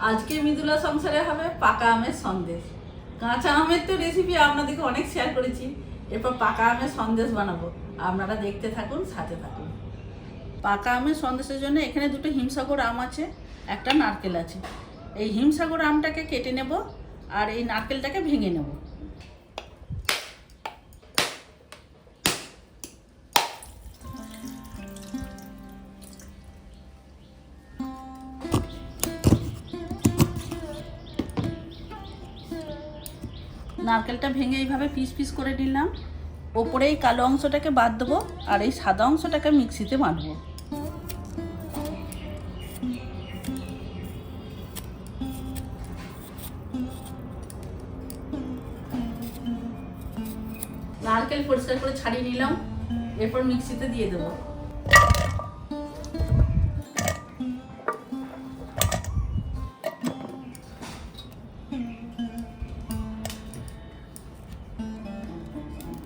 আজকে মৃদুলা সংসারে হবে পাকা আমের সন্দেশ। কাঁচা আমের তো রেসিপি আপনাদেরকে অনেক শেয়ার করেছি। এরপর পাকা আমের সন্দেশ বানাবো। আপনারা দেখতে থাকুন, সাথে থাকুন। পাকা আমের সন্দেশের জন্য এখানে দুটো হিমসাগর আম আছে, একটা নারকেল আছে। এই হিমসাগর আমটাকে কেটে নেব আর এই নারকেলটাকে ভেঙে নেব। নারকেলটা ভেঙে এইভাবে পিস পিস করে নিলাম। ওপরে এই কালো অংশটাকে বাদ দেবো আর এই সাদা অংশটাকে মিক্সিতে বাঁধবো নারকেল পরিষ্কার করে ছাড়িয়ে নিলাম, এরপর মিক্সিতে দিয়ে দেবো।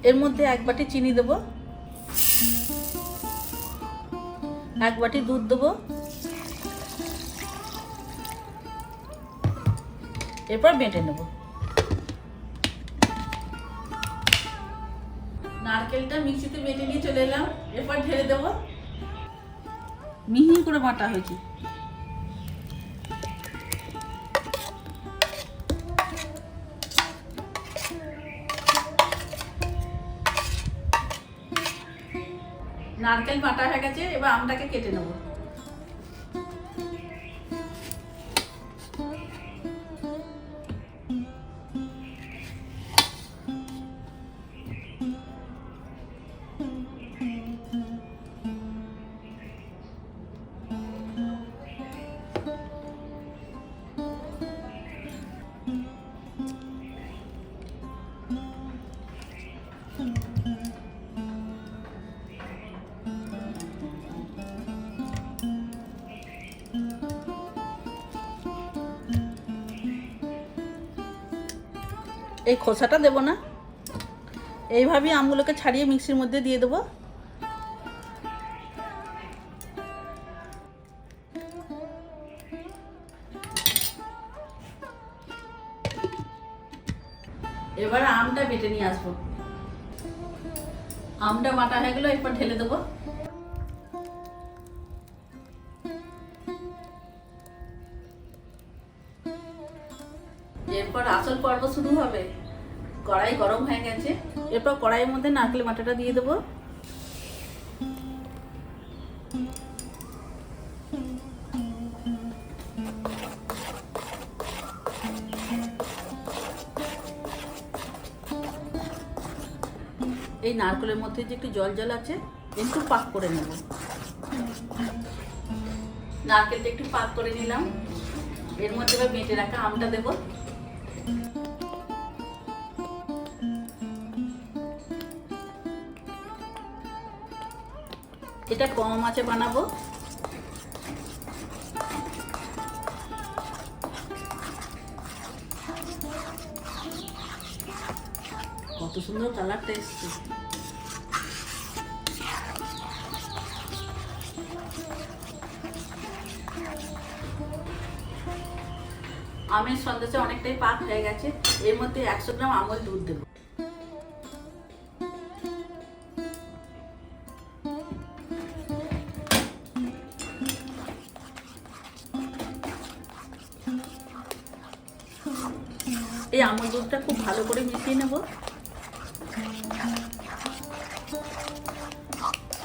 এর মধ্যে এক বাটি চিনি দেবো। এক বাটি দুধ দেবো। এরপর বেটে নেব। নারকেলটা মিক্সিতে বেটে নিয়ে চলে এলাম। এরপর ঢেলে দেবো। মিহি করে বাটা হয়েছে। নারকেল বাটা হয়ে গেছে এবার আমটাকে কেটে নেব। এই খোসাটা দেবো না। এইভাবেই আমগুলোকে ছাড়িয়ে মিক্সির মধ্যে দিয়ে দেবো। এবার আমটা বেটে নিয়ে আসব। আমটা বাটা হয়ে গেলো, এরপর ঢেলে দেবো। এরপর আসল পর্ব শুরু হবে। কড়াই গরম হয়ে গেছে। এরপর কড়াইয়ের মধ্যে নারকেল বাটাটা দিয়ে দেবো। এই নারকেলের মধ্যে যে একটু জল জল আছে, একটু পাক করে নেব। নারকেলটা একটু পাক করে নিলাম। এর মধ্যে এবার বেটে রাখা আমটা দেবো। এটা কম আছে বানাবো। কত সুন্দর কালারটা এসছে। আমের সন্দেশে অনেকটাই পাক হয়ে গেছে। এর মধ্যে একশো গ্রাম আমল দুধ দেবো। এই আমল দুধটা খুব ভালো করে মিশিয়ে নেব।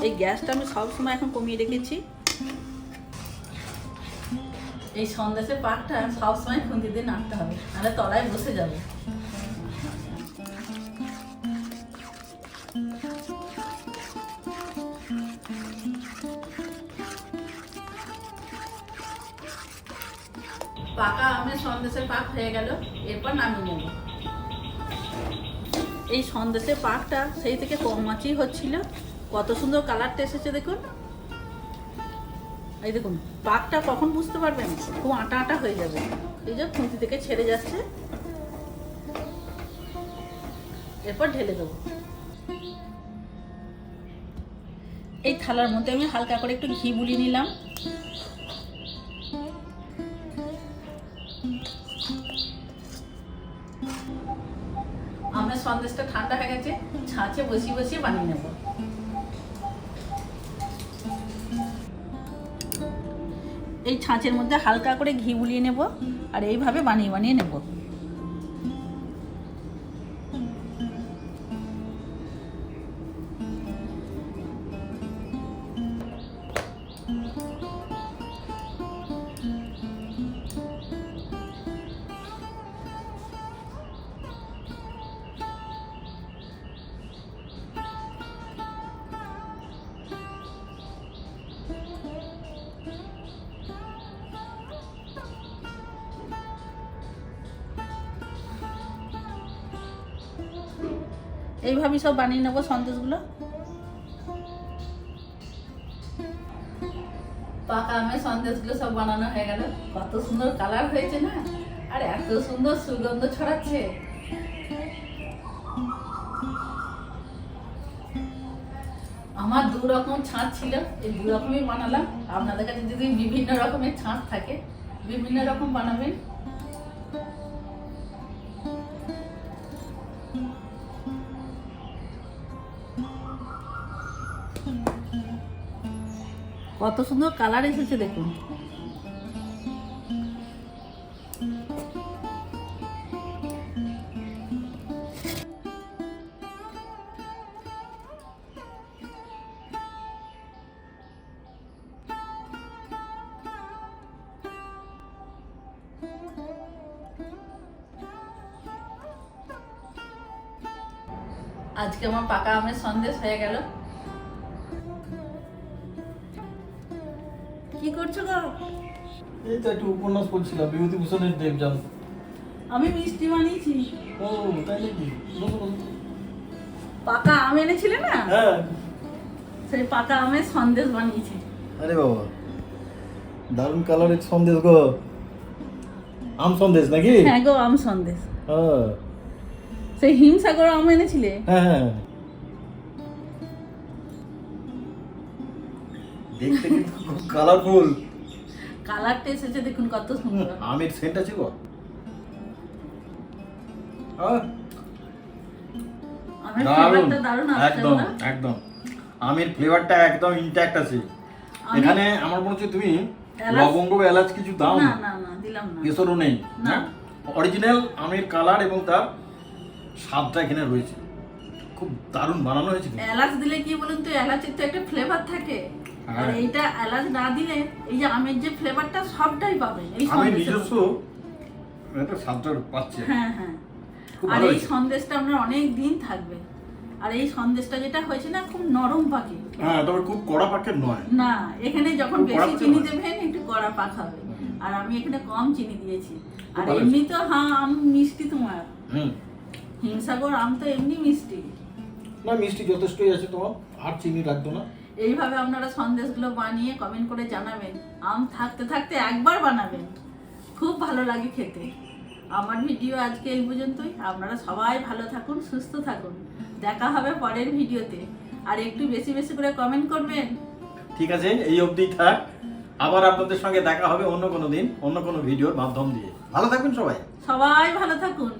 এই গ্যাসটা আমি সবসময় এখন কমিয়ে রেখেছি। এই সন্দেশের পাকটা সবসময় দিয়ে নাড়তে হবে, নাহলে তলায় বসে যাবে। পাকা আমের সন্দেশের পাক হয়ে গেল, এরপর নামিয়ে নেব। এই সন্দেশের পাকটা সেই থেকে কম মাছই হচ্ছিল। কত সুন্দর কালারটা এসেছে দেখুন। এই দেখুন, পাকটা কখন বুঝতে পারবেন? খুব আটা আটা হয়ে যাবে। এই যে খুন্তি থেকে ছেড়ে যাচ্ছে। এরপর ঢেলে দেবো। এই থালার মধ্যে আমি হালকা করে একটু ঘি বুলিয়ে নিলাম। সন্দেশটা ঠান্ডা হয়ে গেছে ছাঁচে বসিয়ে বসিয়ে বানিয়ে নেব। এই ছাঁচের মধ্যে হালকা করে ঘি বুলিয়ে নেব আর এইভাবে বানিয়ে বানিয়ে নেব। এইভাবেই সব বানিয়ে নেব সন্দেশগুলো পাকা আমের সন্দেশগুলো সব বানানো হয়ে গেল। কত সুন্দর কালার হয়েছে না? আর এত সুন্দর সুগন্ধ ছড়াচ্ছে। আমার দু রকম ছাঁচ ছিল, এই দু রকমই বানালাম। আপনাদের কাছে যদি বিভিন্ন রকমের ছাঁচ থাকে, বিভিন্ন রকম বানাবেন। কত সুন্দর কালার এসেছে দেখুন। আজকে আমার পাকা আমের সন্দেশ হয়ে গেল। কি করছ গো? এই তো একটু উপন্যাস পড়ছিলাম বিভূতিভূষণের দেবযান আমি মিষ্টি বানিয়েছি। ও তাই নাকি। পাকা আম এনেছিলে না? হ্যাঁ। সেই পাকা আমের সন্দেশ বানিয়েছি। আরে বাবা দারুণ কালারের সন্দেশ গো। আম সন্দেশ নাকি? হ্যাঁ গো আম সন্দেশ। হ্যাঁ। সেই হিমসাগর আম এনেছিলে? হ্যাঁ হ্যাঁ। দেখতে কিন্তু খুব কালারফুল কালারটা এসেছে দেখুন কত সুন্দর। আমের সেন্ট আছে গো। একদম একদম। আমের ফ্লেভারটা একদম ইনট্যাক্ট আছে। এখানে আমার মনে হচ্ছে তুমি লবঙ্গ এলাচ কিছু দাও না না। না দিলাম না। কেশরও নেই না। অরিজিনাল আমের কালার এবং তার স্বাদটা এখানে রয়েছে। খুব দারুণ বানানো হয়েছে এলাচ দিলে কি বলুন তো এলাচের তো একটা ফ্লেভার থাকে। আর হ্যাঁ। এইটা এলাচ না দিলে এই যে আমের যে ফ্লেভারটা সবটাই পাবেন এই আমি নিজস্ব মধ্যে। একটা স্বাদটা পাচ্ছি। হ্যাঁ হ্যাঁ। আর এই সন্দেশটা আপনার অনেক দিন থাকবে। আর এই সন্দেশটা যেটা হয়েছে না খুব নরম পাকে। হ্যাঁ তবে খুব কড়া নয়। না এখানে যখন বেশি চিনি দেবেন একটু কড়া পাক হবে। আর আমি এখানে কম চিনি দিয়েছি। আর এমনি তো হ্যাঁ আম মিষ্টি তোমার। হুম। হিমসাগর আম তো এমনি মিষ্টি। না মিষ্টি যথেষ্টই আছে তোমার। আর চিনি রাখতো না। এইভাবে আপনারা সন্দেশগুলো বানিয়ে কমেন্ট করে জানাবেন। আম থাকতে থাকতে একবার বানাবেন। খুব ভালো লাগে খেতে। আমার ভিডিও আজকে এই পর্যন্তই। আপনারা সবাই ভালো থাকুন সুস্থ থাকুন। দেখা হবে পরের ভিডিওতে আর একটু বেশি বেশি করে কমেন্ট করবেন? ঠিক আছে এই অবধি থাক। আবার আপনাদের সঙ্গে দেখা হবে অন্য কোনো দিন অন্য কোনো ভিডিওর মাধ্যম দিয়ে। ভালো থাকুন সবাই। সবাই ভালো থাকুন।